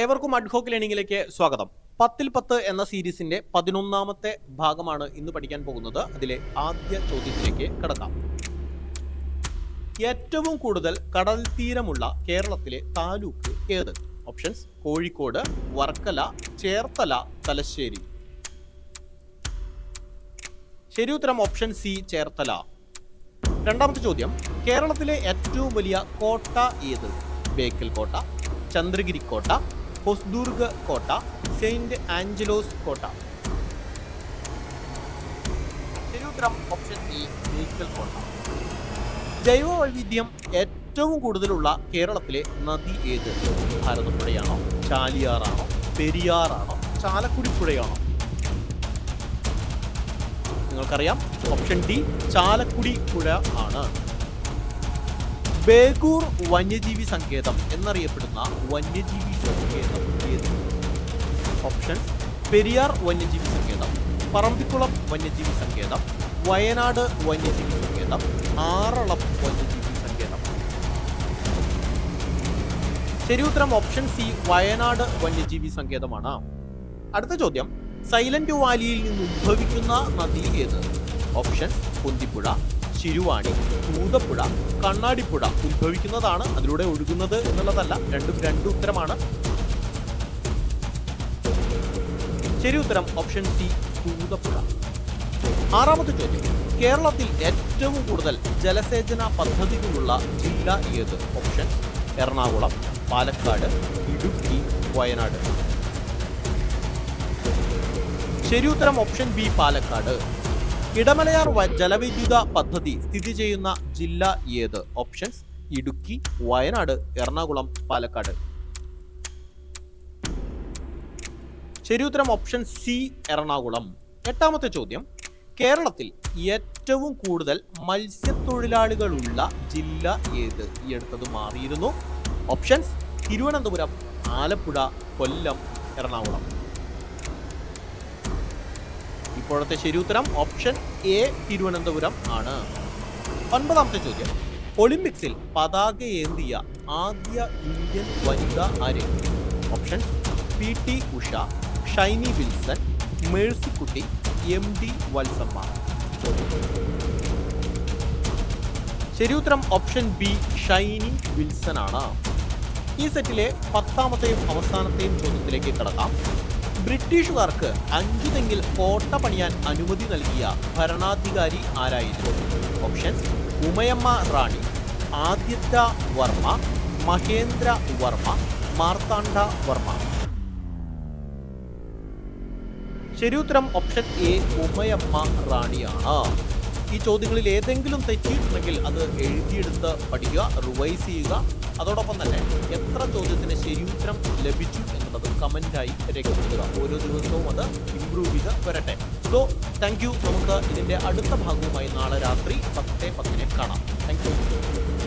ഏവർക്കും അഡ്ഹോക്ക് ലേണിംഗിലേക്ക് സ്വാഗതം. പത്തിൽ പത്ത് എന്ന സീരീസിന്റെ പതിനൊന്നാമത്തെ ഭാഗമാണ് ഇന്ന് പഠിക്കാൻ പോകുന്നത്. അതിലെ ആദ്യ ചോദ്യത്തിലേക്ക് കടക്കാം. ഏറ്റവും കൂടുതൽ കടൽ തീരമുള്ള കേരളത്തിലെ താലൂക്ക് ഏത്? ഓപ്ഷൻസ് കോഴിക്കോട് വർക്കല ചേർത്തല തലശ്ശേരി. ശരി ഉത്തരം ഓപ്ഷൻ സി ചേർത്തല. രണ്ടാമത്തെ ചോദ്യം കേരളത്തിലെ ഏറ്റവും വലിയ കോട്ട ഏത്? ബേക്കൽ കോട്ട ചന്ദ്രഗിരി കോട്ട ഹൊസ്ദുർഗ് കോട്ട സെയിന്റ് ആഞ്ചലോസ് കോട്ട. കോട്ട. ജൈവ വൈവിധ്യം ഏറ്റവും കൂടുതലുള്ള കേരളത്തിലെ നദി ഏത്? ഭാരതപ്പുഴയാണോ ചാലിയാറാണോ പെരിയാറാണോ ചാലക്കുടി പുഴയാണോ നിങ്ങൾക്കറിയാം ഓപ്ഷൻ ഡി ചാലക്കുടി പുഴ ആണ്. ബേഗൂർ വന്യജീവി സങ്കേതം എന്നറിയപ്പെടുന്ന വന്യജീവി സങ്കേതം ഏത്? ഓപ്ഷൻ പെരിയാർ വന്യജീവി സങ്കേതം പറമ്പിക്കുളം വന്യജീവി സങ്കേതം വയനാട് വന്യജീവി സങ്കേതം ആറളം വന്യജീവി സങ്കേതം. ശരി ഉത്തരം ഓപ്ഷൻ സി വയനാട് വന്യജീവി സങ്കേതമാണ്. അടുത്ത ചോദ്യം സൈലന്റ് വാലിയിൽ നിന്ന് ഉദ്ഭവിക്കുന്ന നദി ഏത്? ഓപ്ഷൻ കുന്തിപ്പുഴ ശിരുവാണി തൂതപ്പുഴ കണ്ണാടിപ്പുഴ ഉത്ഭവിക്കുന്നതാണ് അതിലൂടെ ഒഴുകുന്നത് എന്നുള്ളതല്ല രണ്ടും രണ്ട് ഉത്തരമാണ്. ശരി ഉത്തരം ഓപ്ഷൻ സി തൂതപ്പുഴ ആറാമത്തെ ചോദ്യം കേരളത്തിൽ ഏറ്റവും കൂടുതൽ ജലസേചന പദ്ധതികളുള്ള ജില്ല ഏത്? ഓപ്ഷൻ എറണാകുളം പാലക്കാട് ഇടുക്കി വയനാട്. ശരി ഉത്തരം ഓപ്ഷൻ ബി പാലക്കാട്. ഇടമലയാർ ജലവൈദ്യുത പദ്ധതി സ്ഥിതി ചെയ്യുന്ന ജില്ല ഏത്? ഓപ്ഷൻസ് ഇടുക്കി വയനാട് എറണാകുളം പാലക്കാട്. ശരി ഉത്തരം ഓപ്ഷൻ സി എറണാകുളം. എട്ടാമത്തെ ചോദ്യം കേരളത്തിൽ ഏറ്റവും കൂടുതൽ മത്സ്യത്തൊഴിലാളികളുള്ള ജില്ല ഏത്? ഈ അടുത്തത് മാറിയിരുന്നു. ഓപ്ഷൻസ് തിരുവനന്തപുരം ആലപ്പുഴ കൊല്ലം എറണാകുളം. ഇപ്പോഴത്തെ ഉത്തരം ഓപ്ഷൻ എ തിരുവനന്തപുരം ആണ്. ഒൻപതാമത്തെ ചോദ്യം. ഒളിമ്പിക്സിൽ പതാക ഏന്തിയ ആദ്യ ഇന്ത്യൻ വനിത ആര്? Option P T Usha Shiny Wilson Mercykutty M D Valsamma. ഉത്തരം ഓപ്ഷൻ ബി ഷൈനി വിൽസൺ ആണ്. ഈ സെറ്റിലെ പത്താമത്തെയും അവസാനത്തെയും ചോദ്യത്തിലേക്ക് കടക്കാം. ബ്രിട്ടീഷുകാർക്ക് അഞ്ചു തെങ്ങിൽ കോട്ട പണിയാൻ അനുമതി നൽകിയ ഭരണാധികാരി ആരായിരുന്നു? ഓപ്ഷൻ ഉമയമ്മ റാണി ആദിത്യ വർമ്മ മഹേന്ദ്ര വർമ്മ മാർത്താണ്ഡ വർമ്മ. ശരിയുത്തരം ഓപ്ഷൻ എ ഉമയമ്മ റാണിയാണ്. ഈ ചോദ്യങ്ങളിൽ ഏതെങ്കിലും തെറ്റിയിട്ടുണ്ടെങ്കിൽ അത് എഴുതിയെടുത്ത് പഠിക്കുക റിവൈസ് ചെയ്യുക. അതോടൊപ്പം തന്നെ എത്ര ചോദ്യത്തിന് ശരിയുത്തരം ലഭിച്ചു എന്നുള്ളത് കമന്റായി രേഖപ്പെടുത്തുക. ഓരോ ദിവസവും അത് ഇമ്പ്രൂവ് ചെയ്ത് വരട്ടെ. സോ താങ്ക് യു നമുക്ക് ഇതിന്റെ അടുത്ത ഭാഗവുമായി നാളെ രാത്രി പത്ത് പത്തിന് കാണാം. Thank you